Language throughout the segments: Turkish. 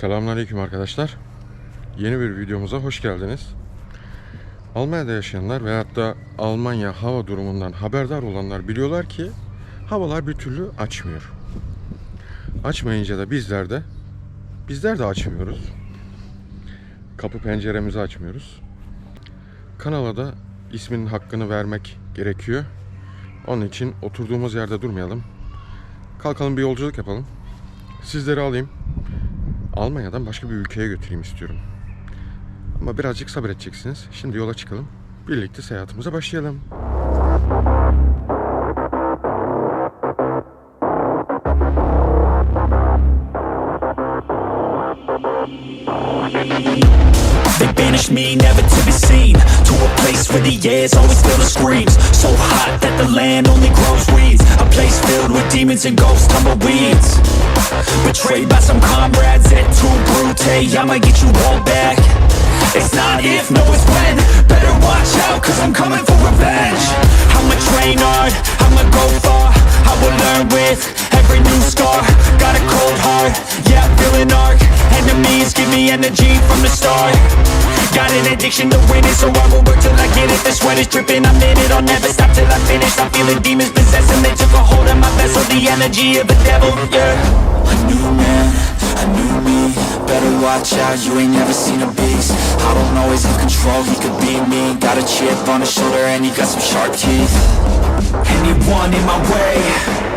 Selamünaleyküm arkadaşlar. Yeni bir videomuza hoş geldiniz. Almanya'da yaşayanlar veyahut da Almanya hava durumundan haberdar olanlar biliyorlar ki havalar bir türlü açmıyor. Açmayınca da bizler de bizler de açmıyoruz. Kapı penceremizi açmıyoruz. Kanala da isminin hakkını vermek gerekiyor. Onun için oturduğumuz yerde durmayalım. Kalkalım bir yolculuk yapalım. Sizleri alayım. Almanya'dan başka bir ülkeye götüreyim istiyorum. Ama birazcık sabredeceksiniz. Şimdi yola çıkalım. Birlikte seyahatimize başlayalım. Me, never to be where the air's always filled with screams. So hot that the land only grows weeds. A place filled with demons and ghosts, tumbleweeds. Betrayed by some comrades at too brute I'ma get you all back. It's not if, no it's when. Better watch out, cause I'm coming for revenge. I'ma train hard, I'ma go far. I will learn with every new scar. Got a cold heart, yeah, feeling arc Enemies give me energy from the start. Got an addiction to winning, so I will work till I get it. The sweat is dripping, I'm in it, I'll never stop till I finish. I'm feeling demons possessing, they took a hold of my vessel. The energy of a devil, yeah. A new man, a new me. Better watch out, you ain't never seen a beast. I don't always have control, he could be me. Got a chip on his shoulder and he got some sharp teeth. Anyone in my way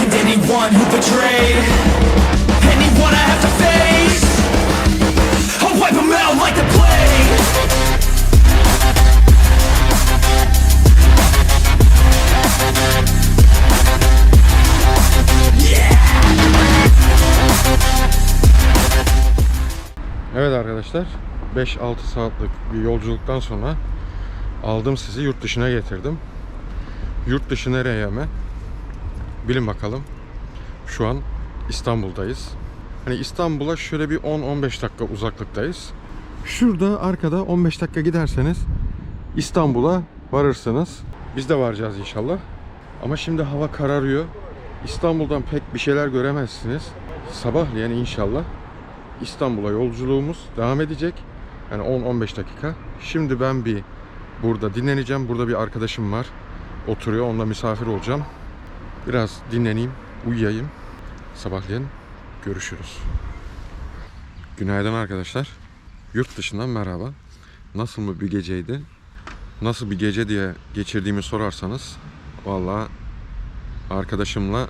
And anyone who betrayed Anyone I have to face I'll wipe them out like the plague Evet arkadaşlar 5-6 saatlik bir yolculuktan sonra aldım sizi yurt dışına getirdim. Yurt dışı nereye mi? Bilin bakalım. Şu an İstanbul'dayız. Hani İstanbul'a şöyle bir 10-15 dakika uzaklıktayız. Şurada arkada 15 dakika giderseniz İstanbul'a varırsınız. Biz de varacağız inşallah. Ama şimdi hava kararıyor. İstanbul'dan pek bir şeyler göremezsiniz. Sabahleyin inşallah İstanbul'a yolculuğumuz devam edecek. Yani 10-15 dakika. Şimdi ben bir burada dinleneceğim. Burada bir arkadaşım var. Oturuyor. Onunla misafir olacağım. Biraz dinleneyim, uyuyayım. Sabahleyin görüşürüz. Günaydın arkadaşlar. Yurt dışından merhaba. Nasıl mı bir geceydi? Nasıl bir gece diye geçirdiğimi sorarsanız valla arkadaşımla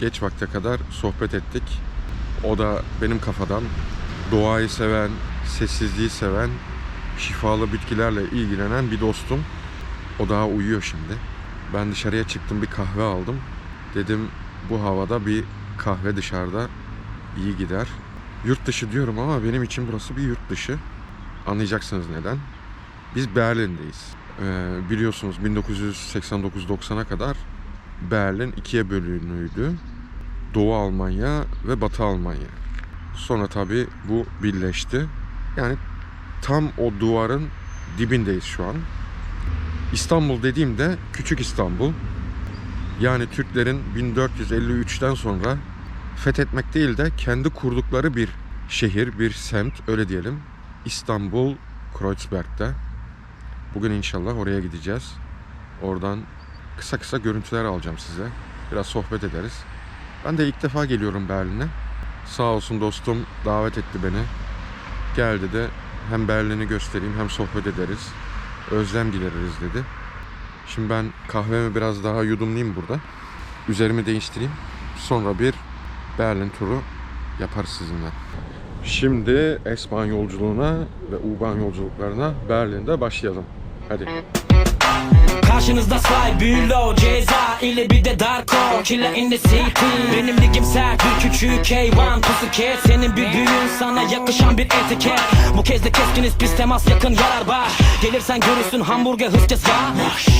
geç vakte kadar sohbet ettik. O da benim kafadan doğayı seven, sessizliği seven, şifalı bitkilerle ilgilenen bir dostum. O daha uyuyor şimdi. Ben dışarıya çıktım bir kahve aldım. Dedim bu havada bir kahve dışarıda iyi gider. Yurt dışı diyorum ama benim için burası bir yurt dışı. Anlayacaksınız neden. Biz Berlin'deyiz. Ee, biliyorsunuz 1989-90'a kadar Berlin ikiye bölünüydü. Doğu Almanya ve Batı Almanya. Sonra tabi bu birleşti. Yani tam o duvarın dibindeyiz şu an. İstanbul dediğimde Küçük İstanbul. Yani Türklerin 1453'ten sonra fethetmek değil de kendi kurdukları bir şehir, bir semt öyle diyelim. İstanbul Kreuzberg'de. Bugün inşallah oraya gideceğiz. Oradan kısa kısa görüntüler alacağım size. Biraz sohbet ederiz. Ben de ilk defa geliyorum Berlin'e. Sağ olsun dostum davet etti beni. Gel dedi. Hem Berlin'i göstereyim hem sohbet ederiz. Özlem gideriz dedi. Şimdi ben kahvemi biraz daha yudumlayayım burada. Üzerimi değiştireyim. Sonra bir Berlin turu yaparız sizinle. Şimdi Esban yolculuğuna ve U-Bahn yolculuklarına Berlin'de başlayalım. Hadi. Karşınızda Sly, Bülow, Ceza ile bir de Darko. Killer in the city. Benim ligim sert. Bir küçük K1 Pussycat Senin bir büyüğün sana yakışan bir etiket. Bu kez de keskiniz pis temas yakın yarar bak Gelirsen görürsün hamburger hız kes ya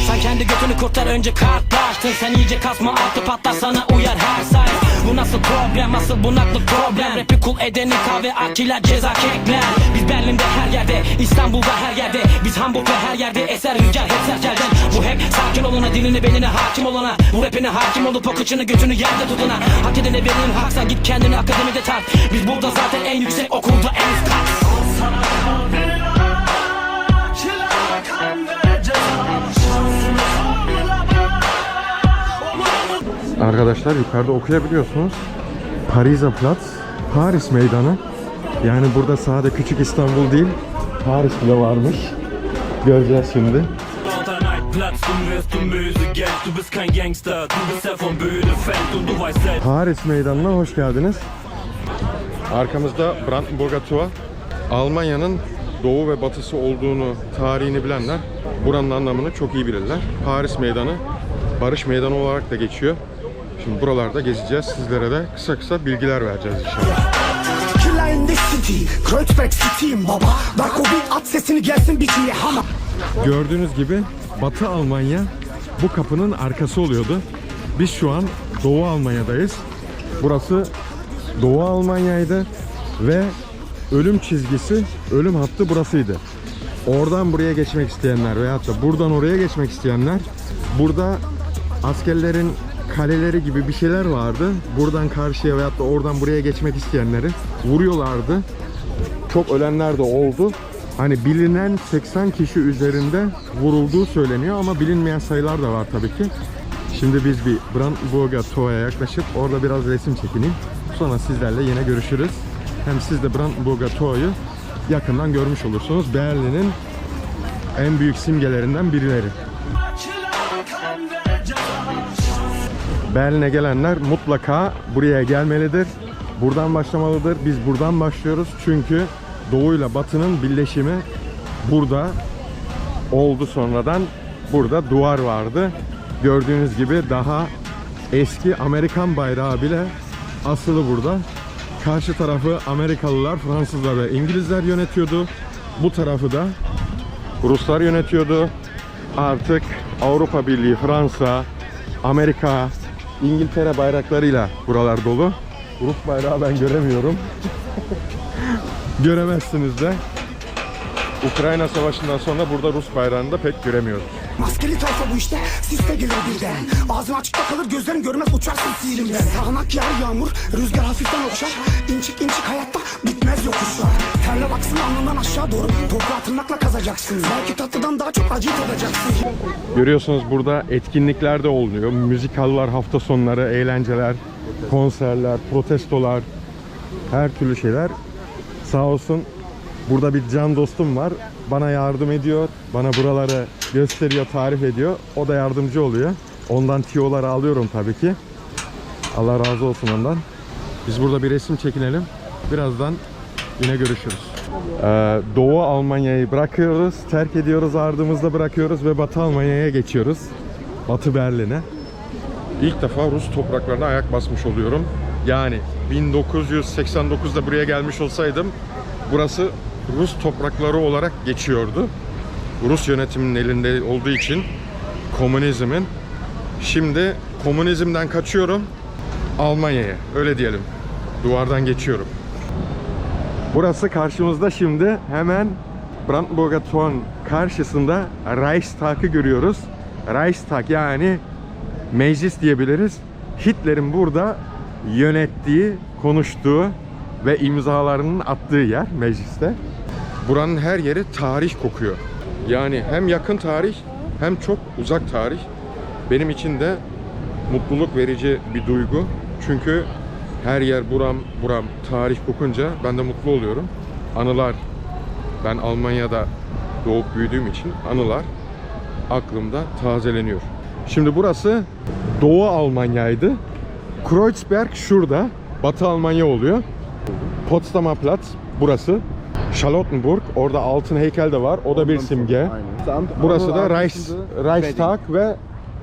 Sen kendi götünü kurtar önce kartlaştın. Sen iyice kasma altı patlar sana uyar her size Bu nasıl problem? Asıl bunaklık problem? Rapi kul edeni kahve akiler ceza kekler Biz Berlin'de her yerde İstanbul'da her yerde. Biz Hamburg'da her yerde eser rüzgar hep serkelden Bu hep sakin olana dilini beline hakim olana. Bu rapine hakim olup o götünü yerde tutana. Hak edene verin haksa git kendini akademide tart. Biz burada zaten en yüksek okulda en üst kat Arkadaşlar yukarıda okuyabiliyorsunuz. Pariser Platz, Paris Meydanı. Yani burada sadece küçük İstanbul değil, Paris bile varmış. Göreceğiz şimdi. Paris Meydanı'na hoş geldiniz. Arkamızda Brandenburger Tor. Almanya'nın doğu ve batısı olduğunu, tarihini bilenler buranın anlamını çok iyi bilirler. Paris Meydanı, Barış Meydanı olarak da geçiyor. Şimdi buralarda gezeceğiz. Sizlere de kısa kısa bilgiler vereceğiz inşallah. Gördüğünüz gibi Batı Almanya bu kapının arkası oluyordu. Biz şu an Doğu Almanya'dayız. Burası Doğu Almanya'ydı ve ölüm çizgisi, ölüm hattı burasıydı. Oradan buraya geçmek isteyenler veyahut da buradan oraya geçmek isteyenler burada askerlerin kaleleri gibi bir şeyler vardı. Buradan karşıya veyahut da oradan buraya geçmek isteyenleri vuruyorlardı çok ölenler de oldu. Hani bilinen 80 kişi üzerinde vurulduğu söyleniyor ama bilinmeyen sayılar da var tabii ki. Şimdi biz bir Brandenburger Tor'a yaklaşıp orada biraz resim çekineyim. Sonra sizlerle yine görüşürüz. Hem siz de Brandenburger Tor'u yakından görmüş olursunuz. Berlin'in en büyük simgelerinden birileri. Berlin'e gelenler mutlaka buraya gelmelidir. Buradan başlamalıdır. Biz buradan başlıyoruz. Çünkü Doğu ile Batı'nın birleşimi burada oldu sonradan. Burada duvar vardı. Gördüğünüz gibi daha eski Amerikan bayrağı bile asılı burada. Karşı tarafı Amerikalılar, Fransızlar ve İngilizler yönetiyordu. Bu tarafı da Ruslar yönetiyordu. Artık Avrupa Birliği, Fransa, Amerika, İngiltere bayraklarıyla buralar dolu. Rus bayrağı ben göremiyorum. Göremezsiniz de. Ukrayna Savaşı'ndan sonra burada Rus bayrağını da pek göremiyoruz. Maskeli tayfa bu işte Sis de gelir birden Ağzın açıkta kalır gözlerin görmez uçarsın sihirimden Sağanak yağar yağmur Rüzgar hafiften okşar İnçik inçik hayatta bitmez yokuşlar Terle baksın alnından aşağı doğru Toprağı tırnakla kazacaksın Belki tatlıdan daha çok acı tadacaksın Görüyorsunuz burada etkinlikler de oluyor. Müzikallar, hafta sonları, eğlenceler, konserler, protestolar, her türlü şeyler. Sağ olsun burada bir can dostum var. Bana yardım ediyor. Bana buraları gösteriyor, tarif ediyor. O da yardımcı oluyor. Ondan tiyoları alıyorum tabii ki. Allah razı olsun ondan. Biz burada bir resim çekinelim. Birazdan yine görüşürüz. Ee, Doğu Almanya'yı bırakıyoruz, terk ediyoruz, ardımızda bırakıyoruz ve Batı Almanya'ya geçiyoruz. Batı Berlin'e. İlk defa Rus topraklarına ayak basmış oluyorum. Yani 1989'da buraya gelmiş olsaydım burası Rus toprakları olarak geçiyordu. Rus yönetiminin elinde olduğu için komünizmin. Şimdi komünizmden kaçıyorum Almanya'ya öyle diyelim. Duvardan geçiyorum. Burası karşımızda şimdi hemen Brandenburger Tor'un karşısında Reichstag'ı görüyoruz. Reichstag yani meclis diyebiliriz. Hitler'in burada yönettiği, konuştuğu ve imzalarının attığı yer mecliste. Buranın her yeri tarih kokuyor. Yani hem yakın tarih hem çok uzak tarih. Benim için de mutluluk verici bir duygu. Çünkü her yer buram buram tarih kokunca ben de mutlu oluyorum. Anılar ben Almanya'da doğup büyüdüğüm için anılar aklımda tazeleniyor. Şimdi burası Doğu Almanya'ydı. Kreuzberg şurada. Batı Almanya oluyor. Potsdamer Platz burası. Charlottenburg orada altın heykel de var. O da bir simge. Burası da Reichs, Reichstag ve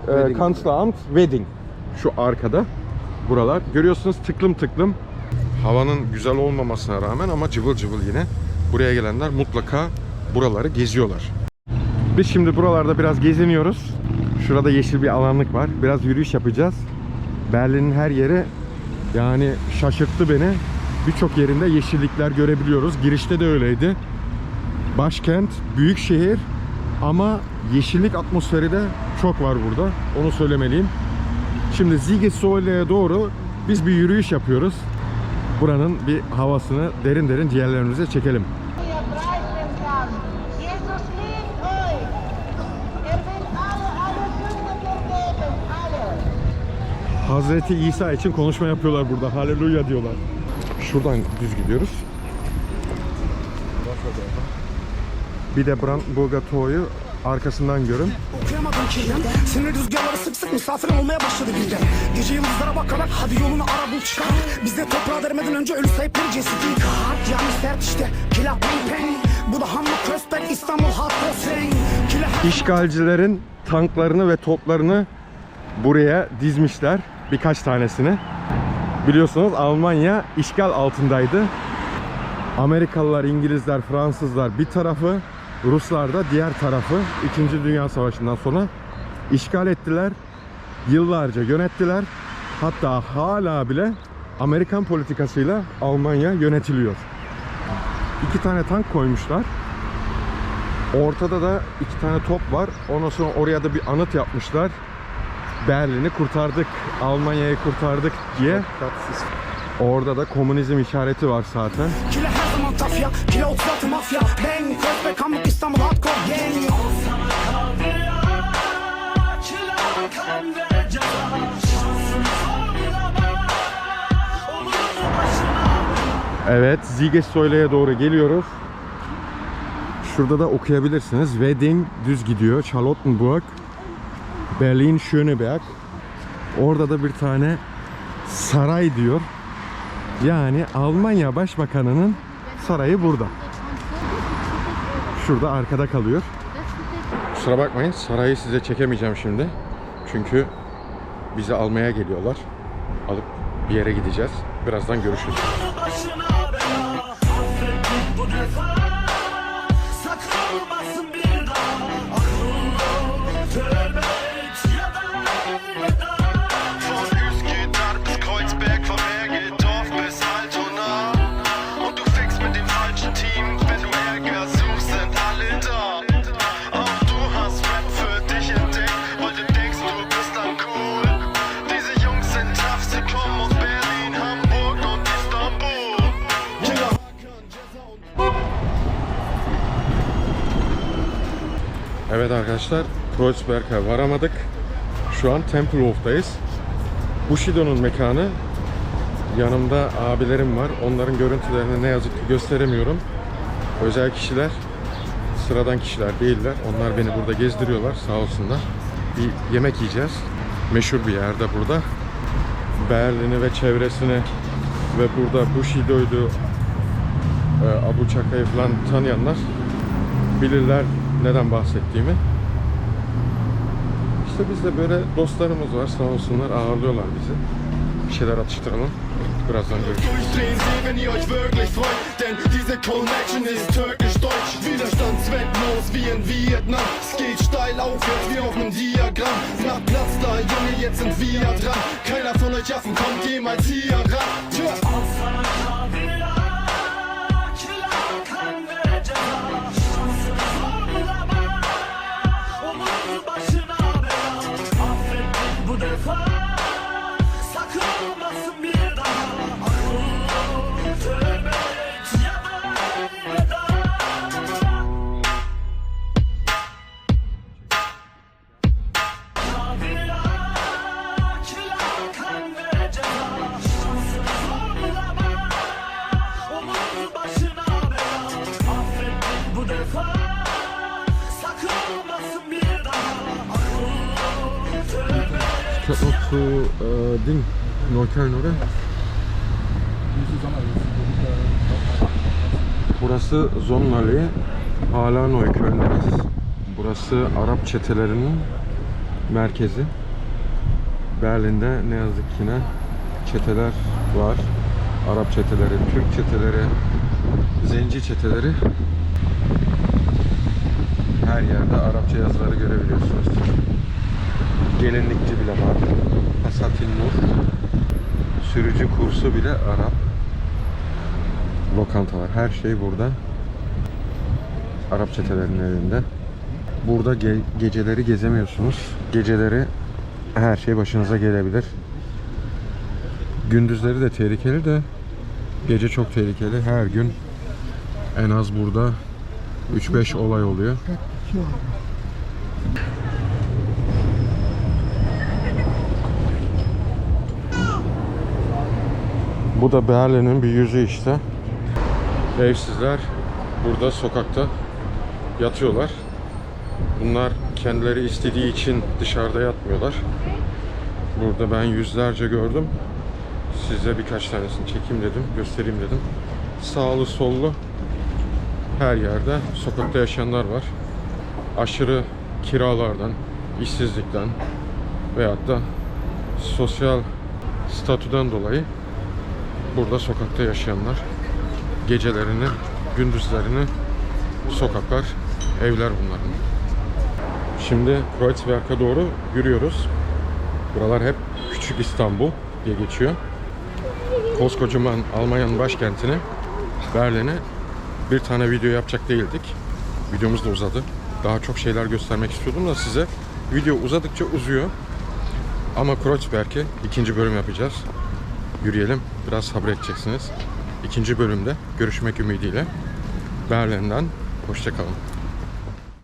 e, Kanzleramt Wedding. Şu arkada. Buralar. Görüyorsunuz tıklım tıklım. Havanın güzel olmamasına rağmen ama cıvıl cıvıl yine. Buraya gelenler mutlaka buraları geziyorlar. Biz şimdi buralarda biraz geziniyoruz. Şurada yeşil bir alanlık var. Biraz yürüyüş yapacağız. Berlin'in her yeri Yani şaşırttı beni. Birçok yerinde yeşillikler görebiliyoruz. Girişte de öyleydi. Başkent, büyük şehir ama yeşillik atmosferi de çok var burada. Onu söylemeliyim. Şimdi Zigesoyle'ye doğru biz bir yürüyüş yapıyoruz. Buranın bir havasını derin derin ciğerlerimize çekelim. Hazreti İsa için konuşma yapıyorlar burada. Haleluya diyorlar. Şuradan düz gidiyoruz. Bir de Brandenburger Tor'u arkasından görün. Okuyamadım ki ben Sinir rüzgarları sık sık misafirim olmaya başladı birden Gece yıldızlara bakarak hadi yolunu ara bul çıkar Bizde toprağa vermeden önce ölü sahipleri cesedi yıkar Yani sert işte kila peng peng Bu da Hamle Köstek İstanbul her İşgalcilerin tanklarını ve toplarını buraya dizmişler. Birkaç tanesini. Biliyorsunuz Almanya işgal altındaydı. Amerikalılar, İngilizler, Fransızlar bir tarafı, Ruslar da diğer tarafı 2. Dünya Savaşı'ndan sonra işgal ettiler. Yıllarca yönettiler. Hatta hala bile Amerikan politikasıyla Almanya yönetiliyor. İki tane tank koymuşlar. Ortada da iki tane top var. Ondan sonra oraya da bir anıt yapmışlar. Berlin'i kurtardık, Almanya'yı kurtardık diye. Orada da komünizm işareti var zaten. Kila her zaman tafya Kila 36 mafya Bang Köstek Hamburg İstanbul Hardcore Gang Evet, Siegessäule'ye doğru geliyoruz. Şurada da okuyabilirsiniz. Wedding düz gidiyor. Charlottenburg, Berlin, Schöneberg. Orada da bir tane saray diyor. Yani Almanya Başbakanı'nın sarayı burada. Şurada arkada kalıyor. Kusura bakmayın sarayı size çekemeyeceğim şimdi. Çünkü bizi almaya geliyorlar. Alıp bir yere gideceğiz. Birazdan görüşürüz. Arkadaşlar, Kreuzberg'e varamadık. Şu an Tempelhof'tayız. Bushido'nun mekanı. Yanımda abilerim var. Onların görüntülerini ne yazık ki gösteremiyorum. Özel kişiler, sıradan kişiler değiller. Onlar beni burada gezdiriyorlar sağ olsunlar. Bir yemek yiyeceğiz. Meşhur bir yerde burada. Berlin'i ve çevresini ve burada Bushido'ydu, e, Abu Chaka'yı falan tanıyanlar bilirler neden bahsettiğimi. İşte biz böyle dostlarımız var sağ olsunlar ağırlıyorlar bizi. Bir şeyler atıştıralım. Birazdan görüşürüz. Burası Zonnali, hala Neukölln'deyiz. Burası Arap çetelerinin merkezi. Berlin'de ne yazık ki yine çeteler var. Arap çeteleri, Türk çeteleri, Zenci çeteleri. Her yerde Arapça yazıları görebiliyorsunuz. Gelinlikçi bile var. Hasatin Nur. Sürücü kursu bile Arap. Lokantalar, her şey burada. Arap çetelerinin elinde. Burada ge- geceleri gezemiyorsunuz. Geceleri her şey başınıza gelebilir. Gündüzleri de tehlikeli de gece çok tehlikeli. Her gün en az burada 3-5 olay oluyor. Bu da Berlin'in bir yüzü işte. Evsizler burada sokakta yatıyorlar. Bunlar kendileri istediği için dışarıda yatmıyorlar. Burada ben yüzlerce gördüm. Size birkaç tanesini çekeyim dedim, göstereyim dedim. Sağlı sollu her yerde sokakta yaşayanlar var. Aşırı kiralardan, işsizlikten veyahut da sosyal statüden dolayı burada sokakta yaşayanlar gecelerini, gündüzlerini sokaklar, evler bunların. Şimdi Kreuzberg'e doğru yürüyoruz. Buralar hep Küçük İstanbul diye geçiyor. Koskocaman Almanya'nın başkentine, Berlin'e bir tane video yapacak değildik. Videomuz da uzadı. Daha çok şeyler göstermek istiyordum da size. Video uzadıkça uzuyor. Ama Kreuzberg'e ikinci bölüm yapacağız. Yürüyelim. Biraz sabredeceksiniz. İkinci bölümde görüşmek ümidiyle. Berlin'den hoşçakalın.